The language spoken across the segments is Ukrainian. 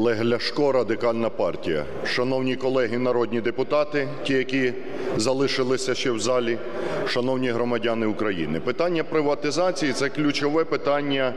Олег Ляшко, Радикальна партія. Шановні колеги народні депутати, ті, які залишилися ще в залі, шановні громадяни України. Питання приватизації – це ключове питання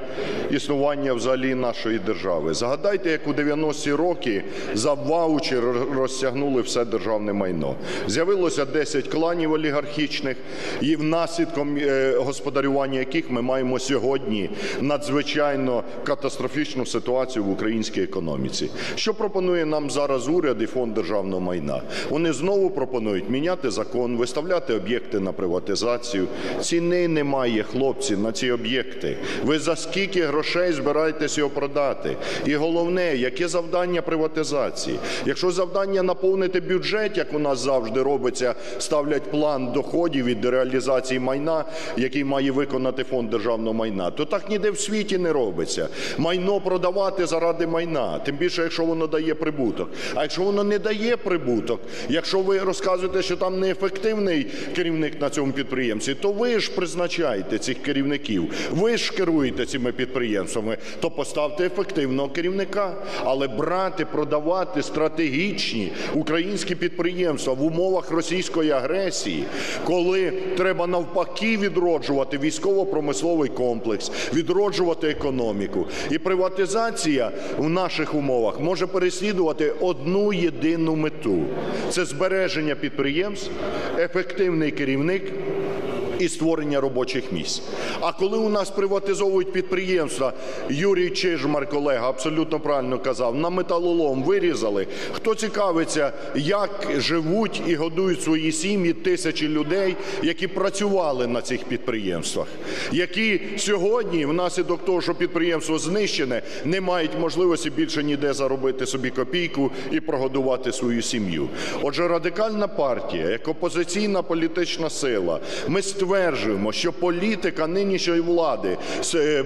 існування взагалі нашої держави. Згадайте, як у 90-ті роки за ваучер розтягнули все державне майно. З'явилося 10 кланів олігархічних, і внаслідком е, господарювання яких ми маємо сьогодні надзвичайно катастрофічну ситуацію в українській економіці. Що пропонує нам зараз уряд і фонд державного майна? Вони знову пропонують міняти закон, виставляти об'єкти на приватизацію. Ціни немає, хлопці, на ці об'єкти. Ви за скільки грошей збираєтесь його продати? І головне, яке завдання приватизації? Якщо завдання наповнити бюджет, як у нас завжди робиться, ставлять план доходів від реалізації майна, який має виконати фонд державного майна, то так ніде в світі не робиться. Майно продавати заради майна, тим більше, якщо воно дає прибуток. А якщо воно не дає прибуток, якщо ви розказуєте, що там неефективний керівник на цьому підприємстві, то ви ж призначаєте цих керівників, ви ж керуєте цими підприємствами, то поставте ефективного керівника. Але брати, продавати стратегічні українські підприємства в умовах російської агресії, коли треба навпаки відроджувати військово-промисловий комплекс, відроджувати економіку. І приватизація в наших умовах може переслідувати одну єдину мету – це збереження підприємств, ефективний керівник і створення робочих місць. А коли у нас приватизовують підприємства, Юрій Чижмар, колега, абсолютно правильно казав, на металолом вирізали. Хто цікавиться, як живуть і годують свої сім'ї тисячі людей, які працювали на цих підприємствах, які сьогодні, внаслідок того, що підприємство знищене, не мають можливості більше ніде заробити собі копійку і прогодувати свою сім'ю. Отже, радикальна партія, як опозиційна політична сила, ми стверджуємо, що політика нинішньої влади е,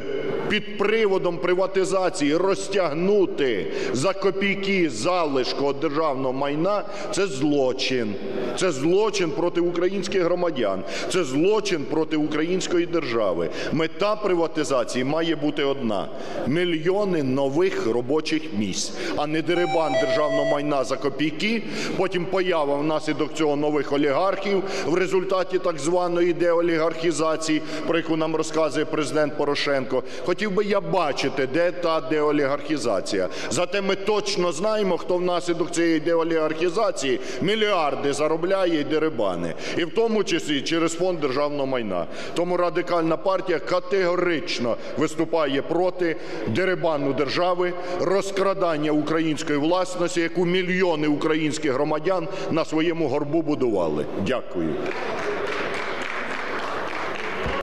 під приводом приватизації розтягнути за копійки залишку державного майна це злочин. Це злочин проти українських громадян, це злочин проти української держави. Мета приватизації має бути одна: мільйони нових робочих місць, а не дерибан державного майна за копійки. Потім поява внаслідок цього нових олігархів в результаті так званої деолігархізації, про яку нам розказує президент Порошенко. Хотів би я бачити, де та деолігархізація. Зате ми точно знаємо, хто внаслідок цієї деолігархізації мільярди заробляє і дерибани, і в тому числі через фонд державного майна. Тому радикальна партія категорично виступає проти дерибану держави, розкрадання української власності, яку мільйони українських громадян на своєму горбу будували. Дякую.